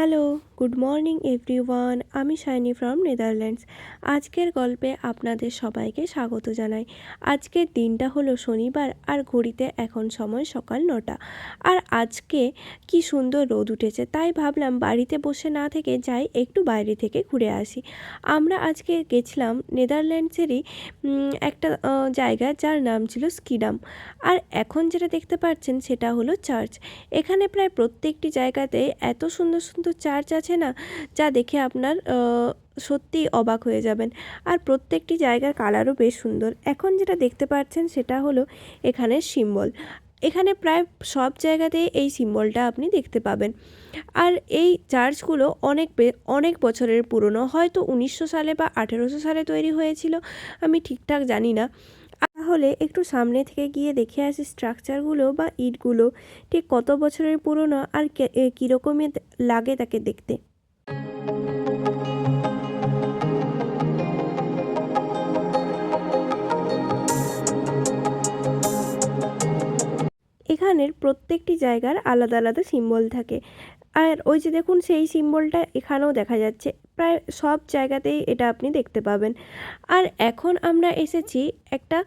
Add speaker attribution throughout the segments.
Speaker 1: Hello, good morning everyone, আমি shiny from Netherlands. আজকের গল্পে আপনাদের সবাইকে স্বাগত জানাই। আজকের দিনটা হলো শনিবার আর ঘড়িতে এখন সময় সকাল নটা। আর আজকে কি সুন্দর রোদ উঠেছে, তাই ভাবলাম বাড়িতে বসে না থেকে যাই, একটু বাইরে থেকে ঘুরে আসি। আমরা আজকে গেছিলাম নেদারল্যান্ডসেরই একটা জায়গা যার নাম ছিল স্কিডাম। আর এখন যেটা দেখতে পাচ্ছেন সেটা হলো চার্চ। এখানে প্রায় প্রত্যেকটি জায়গাতে এত সুন্দর সুন্দর চার্চ আছে না, যা দেখে আপনার সত্যিই অবাক হয়ে যাবেন। আর প্রত্যেকটি জায়গার কালারও বেশ সুন্দর। এখন যেটা দেখতে পাচ্ছেন সেটা হলো এখানের সিম্বল। এখানে প্রায় সব জায়গাতেই এই সিম্বলটা আপনি দেখতে পাবেন। আর এই চার্চগুলো অনেক অনেক বছরের পুরনো। হয়তো উনিশশো সালে বা আঠেরোশো সালে তৈরি হয়েছিল, আমি ঠিকঠাক জানি না। তাহলে একটু সামনে থেকে গিয়ে দেখে আসি স্ট্রাকচারগুলো বা ইটগুলো। ঠিক কত বছরের পুরনো আর কীরকমই লাগে তাকে দেখতে? এখানের প্রত্যেকটি জায়গার আলাদা আলাদা সিম্বল থাকে। আর ওই যে দেখুন, সেই সিম্বলটা এখানেও দেখা যাচ্ছে। প্রায় সব জায়গাতেই এটা আপনি দেখতে পাবেন। আর এখন আমরা এসেছি একটা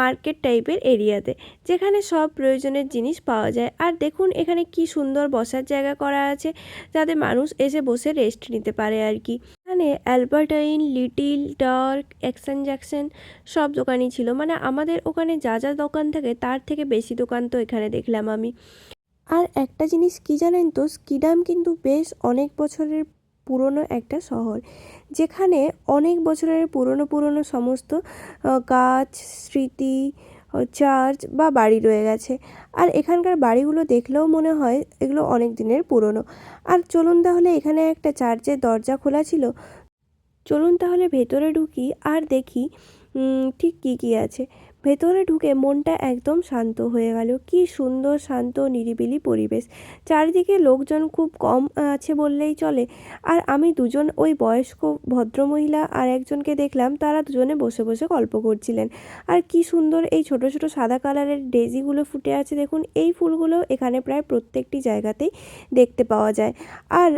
Speaker 1: মার্কেট টাইপের এরিয়াতে যেখানে সব প্রয়োজনের জিনিস পাওয়া যায়। আর দেখুন, এখানে কি সুন্দর বসার জায়গা করা আছে, যাতে মানুষ এসে বসে রেস্ট নিতে পারে আর কি। এখানে Albertine little dark action Jackson সব দোকানই ছিল। মানে আমাদের ওখানে যা যা দোকান থাকে, তার থেকে বেশি দোকান তো এখানে দেখলাম আমি। আর একটা জিনিস কি জানেন তো, স্কিডাম কিন্তু বেশ অনেক বছরের পুরনো একটা শহর, যেখানে অনেক বছরের পুরনো পুরনো সমস্ত গাছ, স্মৃতি চার্চ বা বাড়ি রয়ে গেছে। আর এখানকার বাড়িগুলো দেখলেও মনে হয় এগুলো অনেক দিনের পুরনো। আর চলুন তাহলে এখানে একটা চার্চের দরজা খোলা ছিল। চলুন তাহলে ভেতরে ঢুকি আর দেখি ঠিক কী কী আছে। ভেতরে ঢুকে মনটা একদম শান্ত হয়ে গেল। কি সুন্দর, শান্ত, নিরিবিলি পরিবেশ। চারিদিকে লোকজন খুব কম আছে বললেই চলে। আর আমি দুজন ওই বয়স্ক ভদ্রমহিলা আর একজনকে দেখলাম, তারা দুজনে বসে বসে গল্প করছিলেন। আর কি সুন্দর এই ছোট ছোট সাদা কালারের ডেজিগুলো ফুটে আছে দেখুন। এই ফুলগুলো এখানে প্রায় প্রত্যেকটি জায়গাতেই দেখতে পাওয়া যায়। আর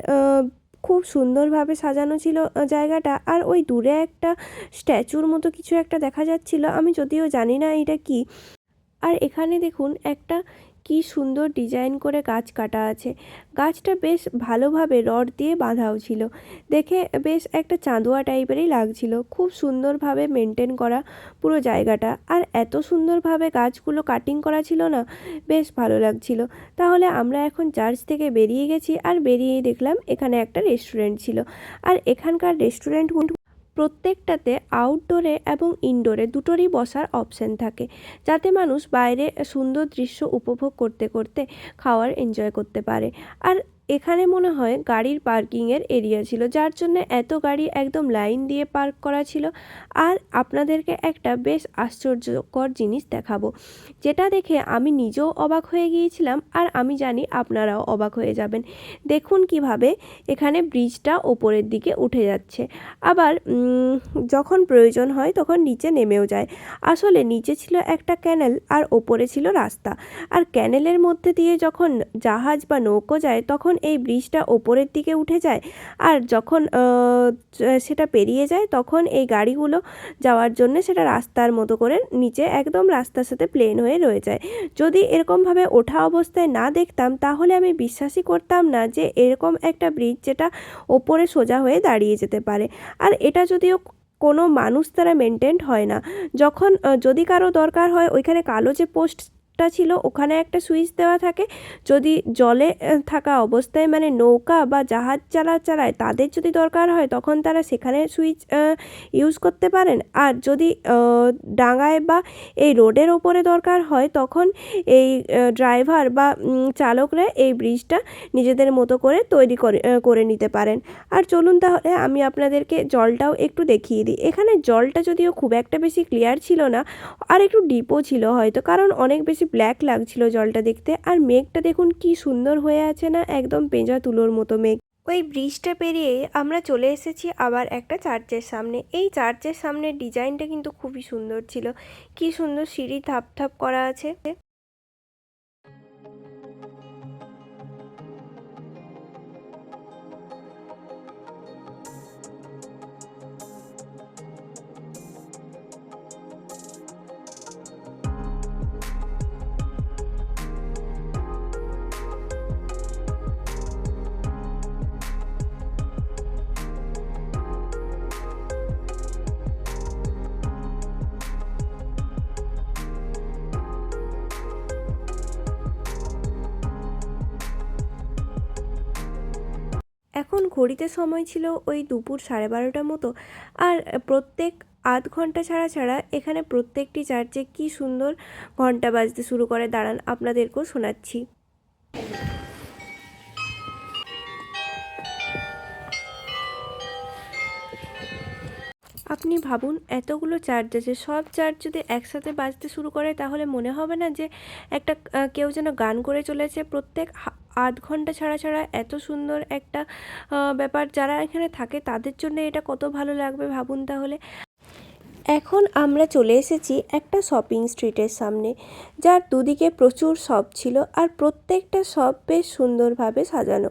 Speaker 1: খুব সুন্দরভাবে সাজানো ছিল জায়গাটা। আর ওই দূরে একটা স্ট্যাচুর মতো কিছু একটা দেখা যাচ্ছিল। আমি যদিও জানি না এটা কি। আর এখানে দেখুন একটা কি সুন্দর ডিজাইন করে গাছ কাটা আছে। গাছটা বেশ ভালোভাবে রড দিয়ে বাঁধাও ছিল। দেখে বেশ একটা চাঁদোয়া টাইপেরই লাগছিল। খুব সুন্দরভাবে মেনটেন করা পুরো জায়গাটা। আর এত সুন্দরভাবে গাছগুলো কাটিং করা ছিল না, বেশ ভালো লাগছিল। তাহলে আমরা এখন চার্চ থেকে বেরিয়ে গেছি। আর বেরিয়েই দেখলাম এখানে একটা রেস্টুরেন্ট ছিল। আর এখানকার রেস্টুরেন্ট প্রত্যেকটাতে আউটডোরে এবং ইনডোরে দুটোরই বসার অপশান থাকে। যাতে মানুষ বাইরে সুন্দর দৃশ্য উপভোগ করতে করতে খাওয়ার এনজয় করতে পারে। আর এখানে মনে হয় গাড়ির পার্কিংয়ের এরিয়া ছিল, যার জন্য এত গাড়ি একদম লাইন দিয়ে পার্ক করা ছিল। আর আপনাদেরকে একটা বেশ আশ্চর্যকর জিনিস দেখাবো, যেটা দেখে আমি নিজেও অবাক হয়ে গিয়েছিলাম আর আমি জানি আপনারাও অবাক হয়ে যাবেন। দেখুন কীভাবে এখানে ব্রিজটা ওপরের দিকে উঠে যাচ্ছে। আবার যখন প্রয়োজন হয় তখন নিচে নেমেও যায়। আসলে নিচে ছিল একটা ক্যানেল আর ওপরে ছিল রাস্তা। আর ক্যানেলের মধ্যে দিয়ে যখন জাহাজ বা নৌকো যায় তখন এই ব্রিজটা ওপরের দিকে উঠে যায় আর যখন সেটা পেরিয়ে যায় তখন এই গাড়িগুলো যাওয়ার জন্য সেটা রাস্তার মতো করে নিচে একদম রাস্তার সাথে প্লেন হয়ে রয়ে যায়। যদি এরকমভাবে ওঠা অবস্থায় না দেখতাম তাহলে আমি বিশ্বাসই করতাম না যে এরকম একটা ব্রিজ যেটা ওপরে সোজা হয়ে দাঁড়িয়ে যেতে পারে। আর এটা যদিও কোনো মানুষ দ্বারা মেনটেন হয় না। যখন যদি কারও দরকার হয় ওইখানে কালো যে পোস্টটা ছিল, ওখানে একটা সুইচ দেওয়া থাকে। যদি জলে থাকা অবস্থায় মানে নৌকা বা জাহাজ চালা, চালায়, তাদের যদি দরকার হয়, তখন তারা সেখানে সুইচ ইউজ করতে পারেন। আর যদি ডাঙায় বা এই রোডের ওপরে দরকার হয়, তখন এই ড্রাইভার বা চালকরা এই ব্রিজটা নিজেদের মতো করে তৈরি করে করে নিতে পারেন। আর চলুন তাহলে, আমি আপনাদেরকে জলটাও একটু দেখিয়ে দিই। এখানে জলটা যদিও খুব একটা বেশি ক্লিয়ার ছিল না, আর একটু ডিপও ছিল হয়তো, কারণ অনেক বেশি ব্ল্যাক লাগছিল জলটা দেখতে। আর মেঘটা দেখুন কি সুন্দর হয়ে আছে না, একদম পেঁজা তুলোর মতো মেঘ। ওই ব্রিজটা পেরিয়ে আমরা চলে এসেছি আবার একটা চার্চের সামনে। এই চার্চের সামনের ডিজাইনটা কিন্তু খুবই সুন্দর ছিল। কি সুন্দর সিঁড়ি ধাপ ধাপ করা আছে। এখন ঘড়িতে সময় ছিল ওই দুপুর সাড়ে বারোটার মতো। আর প্রত্যেক আধ ঘণ্টা ছাড়া ছাড়া এখানে প্রত্যেকটি চার্চে কি সুন্দর ঘণ্টা বাজতে শুরু করে। দাঁড়ান, আপনাদেরকেও শোনাচ্ছি। আপনি ভাবুন, এতগুলো চার্চ আছে। সব চার্চ যদি একসাথে বাজতে শুরু করে, তাহলে মনে হবে না যে একটা কেউ যেন গান করে চলেছে। প্রত্যেক আধ ঘণ্টা ছাড়া ছাড়া এত সুন্দর একটা ব্যাপার যারা এখানে থাকে তাদের জন্য এটা কত ভালো লাগবে ভাবুন তাহলে। এখন আমরা চলে এসেছি একটা শপিং স্ট্রিটের সামনে, যার দুদিকে প্রচুর শপ ছিল আর প্রত্যেকটা শপ বেশ সুন্দরভাবে সাজানো।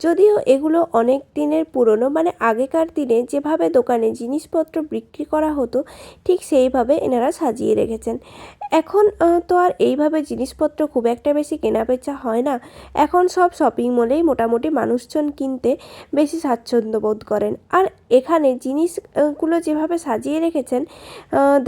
Speaker 1: যদিও এগুলো অনেক দিনের পুরনো মানে আগেকার দিনে যেভাবে দোকানে জিনিসপত্র বিক্রি করা হতো, ঠিক সেইভাবে এনারা সাজিয়ে রেখেছেন। এখন তো আর এইভাবে জিনিসপত্র খুব একটা বেশি কেনাবেচা হয় না। এখন সব শপিং মলেই মোটামুটি মানুষজন কিনতে বেশি স্বাচ্ছন্দ্য বোধ করেন। আর এখানে জিনিসগুলো যেভাবে সাজিয়ে রেখেছেন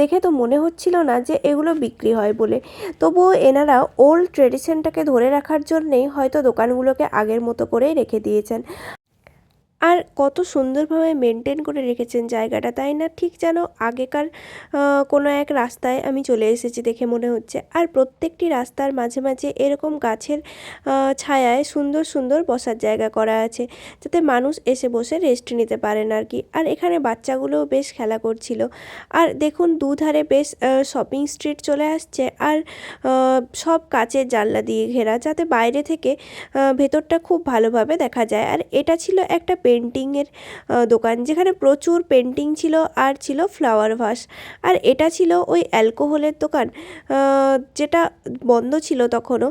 Speaker 1: দেখে তো মনে হচ্ছিল না যে এগুলো বিক্রি হয় বলে। তবুও এনারা ওল্ড ট্রেডিশনটাকে ধরে রাখার জন্যেই হয়তো দোকানগুলোকে আগের মতো করেই রেখে দিয়েছেন। আর কত সুন্দরভাবে মেনটেন করে রেখেছেন জায়গাটা, তাই না? ঠিক যেন আগেকার কোনো এক রাস্তায় আমি চলে এসেছি দেখে মনে হচ্ছে। আর প্রত্যেকটি রাস্তার মাঝে মাঝে এরকম গাছের ছায়ায় সুন্দর সুন্দর বসার জায়গা করা আছে, যাতে মানুষ এসে বসে রেস্ট নিতে পারেন আর কি। আর এখানে বাচ্চাগুলোও বেশ খেলা করছিল। আর দেখুন দুধারে বেশ শপিং স্ট্রিট চলে আসছে। আর সব কাচের জানলা দিয়ে ঘেরা, যাতে বাইরে থেকে ভেতরটা খুব ভালোভাবে দেখা যায়। আর এটা ছিল একটা পেন্টিংয়ের দোকান যেখানে প্রচুর পেন্টিং ছিল আর ছিল ফ্লাওয়ার ভাস আর এটা ছিল ওই অ্যালকোহলের দোকান যেটা বন্ধ ছিল তখনও।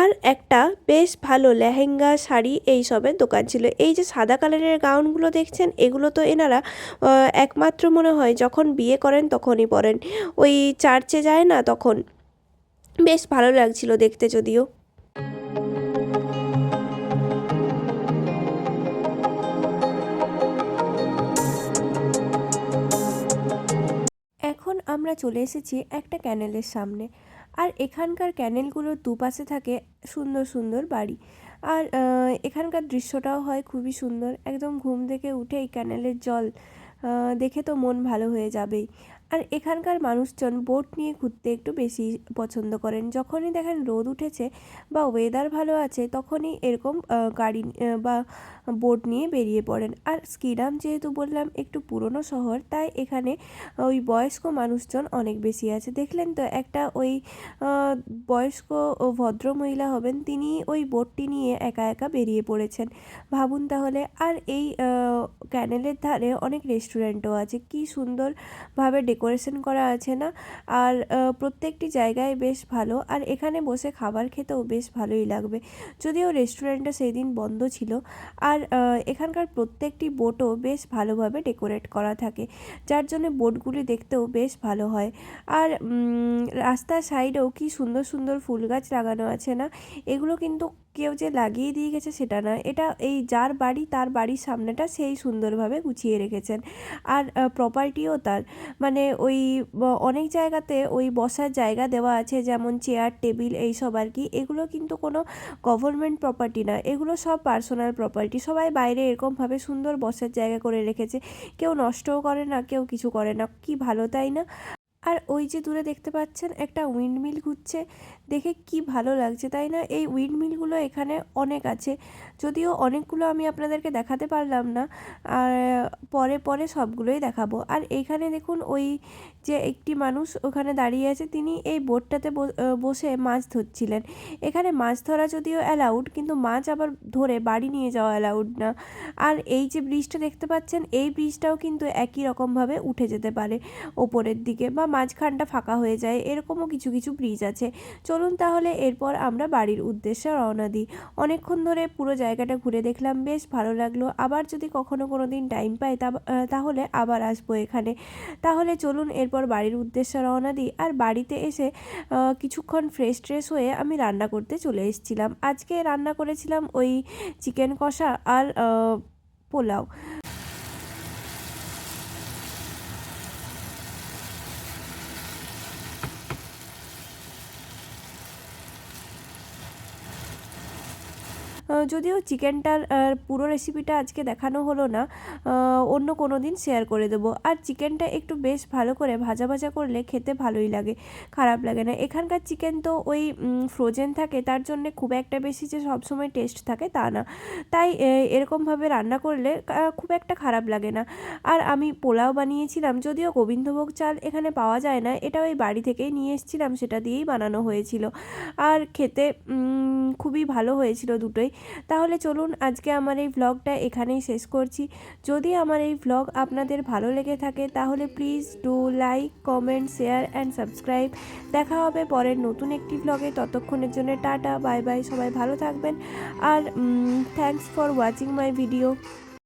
Speaker 1: আর একটা বেশ ভালো লেহেঙ্গা, শাড়ি এই সবের দোকান ছিল। এই যে সাদা কালারের গাউনগুলো দেখছেন, এগুলো তো এনারা একমাত্র মনে হয় যখন বিয়ে করেন তখনই পরেন। ওই চার্চে যায় না তখন। বেশ ভালো লাগছিল দেখতে যদিও। চলে এসেছি একটা ক্যানেলের সামনে। আর এখানকার ক্যানেলগুলোর দুপাশে থাকে সুন্দর সুন্দর বাড়ি। আর এখানকার দৃশ্যটাও হয় খুবই সুন্দর। একদম ঘুম থেকে উঠে এই ক্যানেলের জল দেখে তো মন ভালো হয়ে যাবেই। আর এখানকার মানুষজন বোট নিয়ে ঘুরতে একটু বেশি পছন্দ করেন। যখনই দেখেন রোদ উঠেছে বা ওয়েদার ভালো আছে, তখনই এরকম গাড়ি বা বোট নিয়ে বেরিয়ে পড়েন। আর স্কিডাম যেহেতু বললাম একটু পুরনো শহর, তাই এখানে ওই বয়স্ক মানুষজন অনেক বেশি আছে। দেখলেন তো একটা ওই বয়স্ক ও ভদ্রমহিলা হবেন, তিনি ওই বোটটি নিয়ে একা একা বেরিয়ে পড়েছেন। ভাবুন তাহলে, আর এই ক্যানেলের ধারে অনেক রেস্টুরেন্টও আছে। কি সুন্দরভাবে ডেকোরেশন করা আছে না। আর প্রত্যেকটি জায়গায় বেশ ভালো। আর এখানে বসে খাবার খেতেও বেশ ভালোই লাগবে। যদিও রেস্টুরেন্টটা সেই দিন বন্ধ ছিল। আর এখানকার প্রত্যেকটি বোটও বেশ ভালোভাবে ডেকোরেট করা থাকে। যার জন্য বোটগুলি দেখতেও বেশ ভালো হয়। আর রাস্তার সাইডেও কি সুন্দর সুন্দর ফুল গাছ লাগানো আছে না? এগুলো কিন্তু কেউ যে লাগিয়ে দিয়ে গেছে সেটা না এটা এই যার বাড়ি তার বাড়ির সামনেটা সেই সুন্দরভাবে গুছিয়ে রেখেছেন। আর প্রপার্টিও তার। মানে ওই অনেক জায়গাতে ওই বসার জায়গা দেওয়া আছে, যেমন চেয়ার টেবিল এইসব আর কি। এগুলো কিন্তু কোনো গভর্নমেন্ট প্রপার্টি না। এগুলো সব পার্সোনাল প্রপার্টি সবাই বাইরে এরকমভাবে সুন্দর বসার জায়গা করে রেখেছে। কেউ নষ্টও করে না, কেউ কিছু করে না। কি ভালো, তাই না? আর ওই যে দূরে দেখতে পাচ্ছেন, একটা উইন্ডমিল ঘুরছে। দেখে কি ভালো লাগছে, তাই না? এই উইন্ডমিলগুলো এখানে অনেক আছে। যদিও অনেকগুলো আমি আপনাদেরকে দেখাতে পারলাম না, আর পরে পরে সবগুলোই দেখাবো। আর এইখানে দেখুন, ওই যে একটি মানুষ ওখানে দাঁড়িয়ে আছে, তিনি এই বোটটাতে বসে মাছ ধরছিলেন। এখানে মাছ ধরা যদিও অ্যালাউড কিন্তু মাছ আবার ধরে বাড়ি নিয়ে যাওয়া অ্যালাউড না। আর এই যে ব্রিজটা দেখতে পাচ্ছেন, এই ব্রিজটাও কিন্তু একই রকমভাবে উঠে যেতে পারে ওপরের দিকে, বা মাঝখানটা ফাঁকা হয়ে যায়, এরকমও কিছু কিছু ব্রিজ আছে। চলুন তাহলে এরপর আমরা বাড়ির উদ্দেশ্যে রওনা দিই। অনেকক্ষণ ধরে পুরো জায়গাটা ঘুরে দেখলাম, বেশ ভালো লাগল। আবার যদি কখনো কোনো দিন টাইম পাই তাহলে আবার আসব এখানে। তাহলে চলুন এরপর বাড়ির উদ্দেশ্যে রওনা দিই আর বাড়িতে এসে কিছুক্ষণ ফ্রেশ ট্রেশ হয়ে আমি রান্না করতে চলে এসেছিলাম। আজকে রান্না করেছিলাম ওই চিকেন কষা আর পোলাও। যদিও চিকেনটার পুরো রেসিপিটা আজকে দেখানো হলো না অন্য কোনো দিন শেয়ার করে দেবো। আর চিকেনটা একটু বেশ ভালো করে ভাজা ভাজা করলে খেতে ভালোই লাগে, খারাপ লাগে না। এখানকার চিকেন তো ওই ফ্রোজেন থাকে, তার জন্যে খুব একটা বেশি যে সবসময় টেস্ট থাকে তা না। তাই এরকমভাবে রান্না করলে খুব একটা খারাপ লাগে না। আর আমি পোলাও বানিয়েছিলাম, যদিও গোবিন্দভোগ চাল এখানে পাওয়া যায় না, এটা ওই বাড়ি থেকেই নিয়ে এসেছিলাম, সেটা দিয়েই বানানো হয়েছিল। আর খেতে খুবই ভালো হয়েছিল দুটোই। তাহলে চলুন আজকে আমার এই ভ্লগটা এখানেই শেষ করছি। যদি আমার এই ভ্লগ আপনাদের ভালো লেগে থাকে, তাহলে please do like comment share and subscribe দেখা হবে পরের নতুন একটি ভ্লগে ততক্ষণের জন্য টাটা বাই বাই সবাই ভালো থাকবেন। আর thanks for watching my video